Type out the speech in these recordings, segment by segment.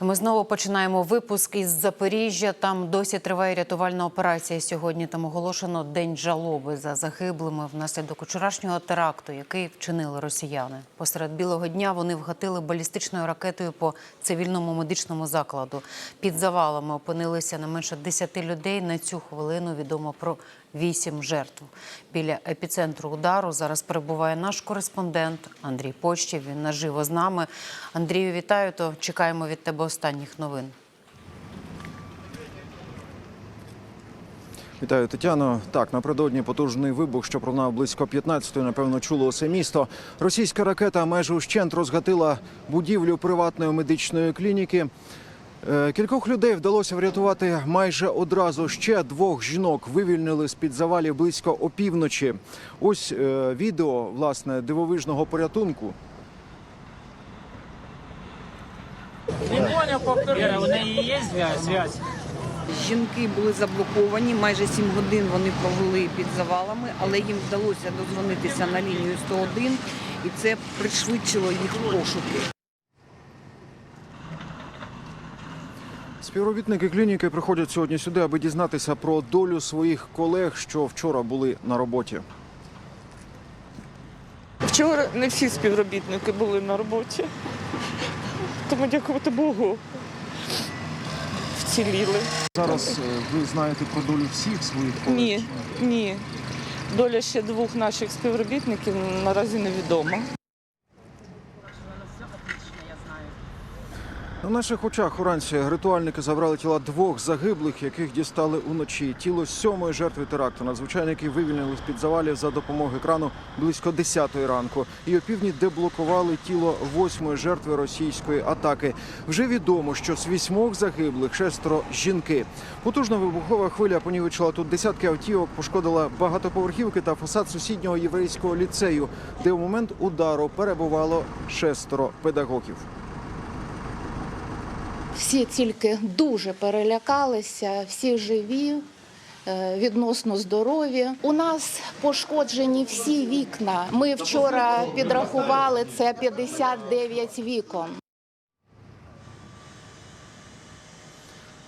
Ми знову починаємо випуск із Запоріжжя. Там досі триває рятувальна операція. Сьогодні там оголошено день жалоби за загиблими внаслідок вчорашнього теракту, який вчинили росіяни. Посеред білого дня вони вгатили балістичною ракетою по цивільному медичному закладу. Під завалами опинилися не менше 10 людей. На цю хвилину відомо про вісім жертв. Біля епіцентру удару зараз перебуває наш кореспондент Андрій Пощів. Він наживо з нами. Андрію, вітаю. То чекаємо від тебе останніх новин. Вітаю, Тетяно. Так, напередодні потужний вибух, що пролунав близько 15-ї, напевно, чуло усе місто. Російська ракета майже ущент розгатила будівлю приватної медичної клініки. Е, Кількох людей вдалося врятувати майже одразу. Ще двох жінок вивільнили з під завалів близько опівночі. Ось е, відео власне дивовижного порятунку. Не понял, повтори. У неї є зв'язь? Зв'язь. Жінки були заблоковані. Майже 7 годин вони провели під завалами, але їм вдалося дозвонитися на лінію 101, і це пришвидшило їх пошуки. Співробітники клініки приходять сьогодні сюди, аби дізнатися про долю своїх колег, що вчора були на роботі. Вчора не всі співробітники були на роботі, тому дякувати Богу. Вціліли. Зараз е, ви знаєте про долю всіх своїх колег? Ні, ні. Доля ще двох наших співробітників наразі невідома. На наших очах уранці ритуальники забрали тіла двох загиблих, яких дістали уночі. Тіло сьомої жертви теракту. Надзвичайники вивільнили з під завалів за допомогою екрану близько 10-ї ранку. І опівдні деблокували тіло восьмої жертви російської атаки. Вже відомо, що з вісьмох загиблих шестеро жінки. Потужна вибухова хвиля понівечила тут десятки автівок, пошкодила багатоповерхівки та фасад сусіднього єврейського ліцею, де у момент удару перебувало шестеро педагогів. Всі тільки дуже перелякалися, всі живі, е, відносно здорові. У нас пошкоджені всі вікна. Ми вчора підрахували це 59 вікон.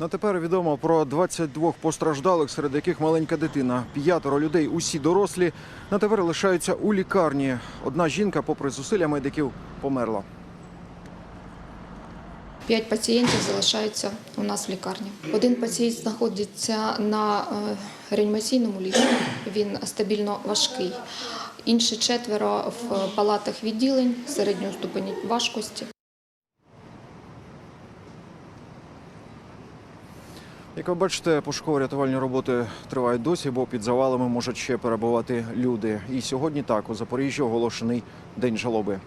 На тепер відомо про 22 постраждалих, серед яких маленька дитина. П'ятеро людей, усі дорослі. На тепер лишаються у лікарні. Одна жінка, попри зусилля медиків, померла. П'ять пацієнтів залишаються у нас в лікарні. Один пацієнт знаходиться на е, реанімаційному ліжку, він стабільно важкий. Інші четверо в палатах відділень середнього ступені важкості. Як ви бачите, пошуково-рятувальні роботи тривають досі, бо під завалами можуть ще перебувати люди. І сьогодні так у Запоріжжі оголошений день жалоби.